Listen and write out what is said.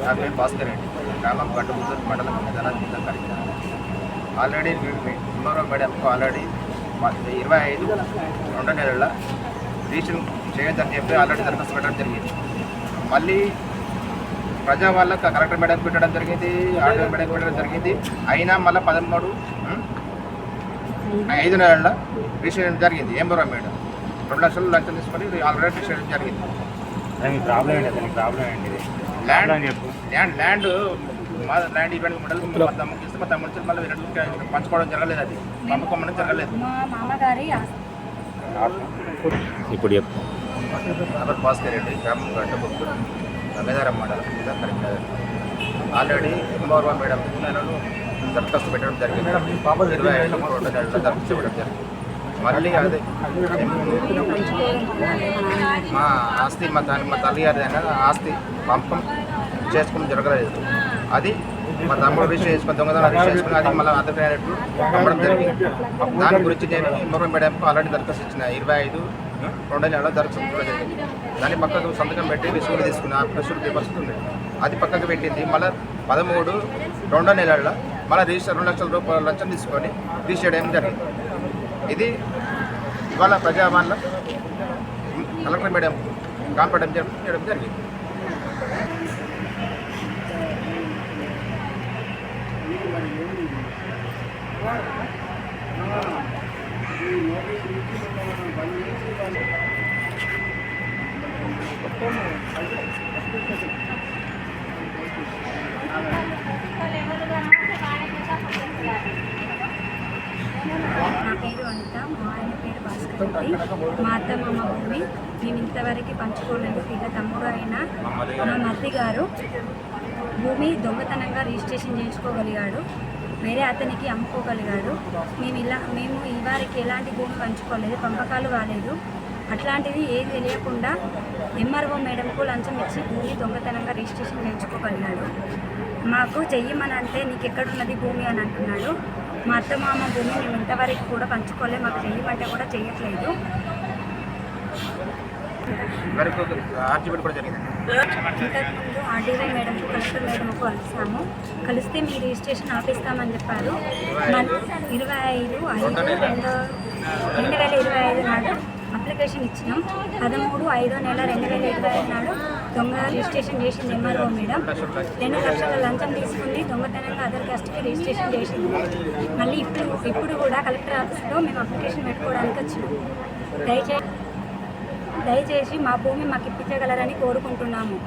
నా పేరు భాస్కర్ రెడ్డి గ్రామం గడ్డబుద్దూరు మండలం జిల్లా జిల్లా కరీంనగర్ ఆల్రెడీ టుమారో మేడంకు ఆల్రెడీ మ- ఇరవై ఐదు రెండో నెలల రిజిస్ట్రేషన్ చేయొద్దని చెప్పి ఆల్రెడీ దరఖాస్తు పెట్టడం జరిగింది. మళ్ళీ ప్రజా వాళ్ళకి కలెక్టర్ మేడం పెట్టడం జరిగింది ఆర్డర్ మేడం పెట్టడం జరిగింది. అయినా మళ్ళీ పదమూడు ఐదు నెలల రిజిస్ట్రేషన్ జరిగింది. ఎంబరో మేడం? రెండు లక్షలు లంచం తీసుకొని ఆల్రెడీ రిజిస్ట్రేషన్ జరిగింది. ప్రాబ్లం ఏంటి? ప్రాబ్లం ఏంటి ల్యాండ్ ల్యాండ్ ల్యాండ్ మా ల్యాండ్ ఈవెంట్ మండలి మా తమ్ముడికి ఇస్తే మా తమ్ముడి నుంచి మళ్ళీ వేరే పంచుకోవడం జరగలేదు అది. పంపకం అనేది జరగలేదు. మా మామగారి ఆస్తి. ఇప్పుడు చెప్పు. భాస్కర్ రెడ్డి గ్రామం గంట బుక్కుడు గంగాధరం మండలం జిల్లా కరీంనగర్. ఆల్రెడీ ఎంఆర్ఓ మేడం నెలలు దరఖాస్తు పెట్టడం జరిగింది. ఇరవై ఐదు రెండు దరఖాస్తు పెట్టడం జరిగింది. మళ్ళీ అదే. మా ఆస్తి మా తల్లి మా తల్లి గారి ఆస్తి పంపకం చేసుకోవడం జరగలేదు. అది మా తమ్ముడు రిజిస్టర్ చేసుకుని దొంగతనం రిజిస్టర్ చేసుకుని అది మళ్ళీ అర్థమైనట్టు పంపడం జరిగింది. దాని గురించి నేను ఎంఆర్ఓ మేడంకు ఆల్రెడీ దరఖాస్తు ఇచ్చిన ఇరవై ఐదు రెండు నెలల దరఖాస్తు కూడా జరిగింది దాన్ని పక్కకు సంతకం పెట్టి రిసీవ్లు తీసుకున్న ఆ పేపర్స్ ఉంది. అది పక్కకు పెట్టింది. మళ్ళీ పదమూడు రెండో నెలల్లో మళ్ళీ రిజిస్టర్ రెండు లక్షల రూపాయల లంచం తీసుకొని రిజిస్టర్ చేయడం జరిగింది. ఇది ఇవాళ ప్రజాభవన్లో కలెక్టర్ మేడం కాన్పడం చేయడం జరిగింది Thank you పేరు అనిత మా ఆయన పేరు భాస్కర్ మా అత్త భూమి మేము ఇంతవరకు పంచుకోలేదు. ఇక తమ్ముడు అయిన మా మర్ది గారు భూమి దొంగతనంగా రిజిస్ట్రేషన్ చేసుకోగలిగాడు వేరే అతనికి అమ్ముకోగలిగాడు. మేము ఇలా మేము ఈ వారికి ఎలాంటి భూమి పంచుకోలేదు పంపకాలు కాలేదు అట్లాంటిది ఏది తెలియకుండా ఎంఆర్ఓ మేడంకు లంచం ఇచ్చి భూమి దొంగతనంగా రిజిస్ట్రేషన్ చేయించుకోగలిగాడు. మాకు చెయ్యమని అంటే నీకు ఎక్కడున్నది భూమి అని అంటున్నాడు. మా అత్త మామ భూమి మేము ఇంతవరకు కూడా పంచుకోలేదు మాకు చెయ్యమంటే కూడా జరిగింది. ఇంతకుముందు ఆర్డీవై మేడంకు కలెక్టర్ మేడంకు కలిసాము కలిస్తే మీ రిజిస్ట్రేషన్ ఆపిస్తామని చెప్పారు. ఇరవై ఐదు. ఐదు రెండు రెండు వేల ఇరవై ఐదు నాడు అప్లికేషన్ ఇచ్చినాం. పదమూడు ఐదో నెల రెండు వేల ఇరవై నాడు దొంగ రిజిస్ట్రేషన్ చేసింది ఎంఆర్ఓ మేడం. రెండు లక్షల లంచం తీసుకుంది. దొంగతనంగా అదర్ కాస్ట్కి రిజిస్ట్రేషన్ చేసింది. మళ్ళీ ఇప్పుడు ఇప్పుడు కూడా కలెక్టర్ ఆఫీస్లో మేము అప్లికేషన్ పెట్టుకోవడానికి వచ్చినాం. దయచేసి దయచేసి మా భూమి మాకు ఇప్పించగలరని కోరుకుంటున్నాము.